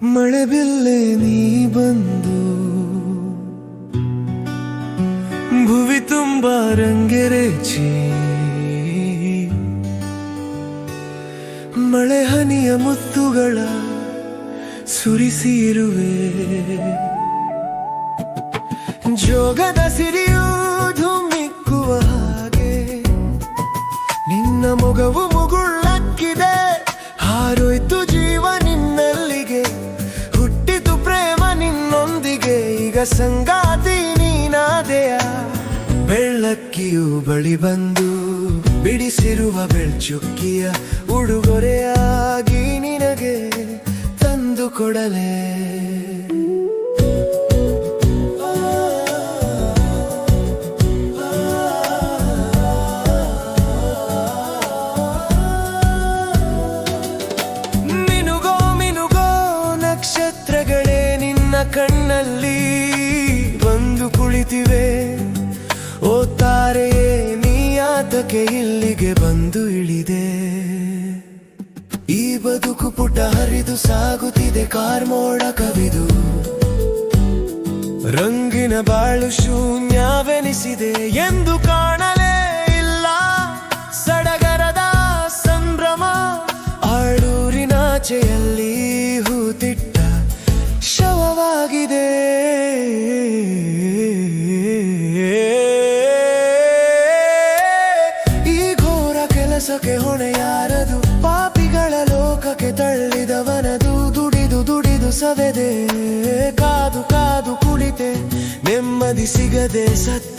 ಮಳೆಬಿಲ್ಲೆ ನೀ ಬಂದು ಭುವಿ ತುಂಬ ರಂಗೆರೆಚಿ ಮಳೆ ಹನಿಯ ಮುತ್ತುಗಳ ಸುರಿಸಿರುವೆ ಜೋಗದ ಸಿರಿಯೂ ಧುಮ್ಮಿಕ್ಕುವ ಸಂಗಾತಿ ನೀನಾದೆಯ. ಬೆಳ್ಳಕ್ಕಿಯು ಬಳಿ ಬಂದು ಬಿಡಿಸಿರುವ ಬೆಳ್ಚುಕ್ಕಿಯ ಉಡುಗೊರೆಯಾಗಿ ನಿನಗೆ ತಂದು ಕೊಡಲೇ. ಕಣ್ಣಲ್ಲಿ ಬಂದು ಕುಳಿತಿವೆ. ಓ ತಾರೆಯೇ ನೀ ಆತಕ್ಕೆ ಇಲ್ಲಿಗೆ ಬಂದು ಇಳಿದೆ. ಈ ಬದುಕು ಪುಟ ಹರಿದು ಸಾಗುತ್ತಿದೆ, ಕಾರ್ಮೋಡ ಕವಿದು. ರಂಗಿನ ಬಾಳು ಶೂನ್ಯವೆನಿಸಿದೆ ಎಂದು ಕಾಣಲೇ ಇಲ್ಲ. ಸಡಗರದ ಸಂಭ್ರಮ ಆಳೂರಿನಾಚೆಯಲ್ಲಿ ಶವವಾಗಿದೆ ಈ ಘೋರ ಕೆಲಸಕ್ಕೆ ಹೊಣೆ ಯಾರದು ಪಾಪಿಗಳ ಲೋಕಕ್ಕೆ ತಳ್ಳಿದವನದು, ದುಡಿದು ದುಡಿದು ಸವೆದೆ, ಕಾದು ಕಾದು ಕುಳಿತೆ, ನೆಮ್ಮದಿ ಸಿಗದೆ ಸತ್ತೆ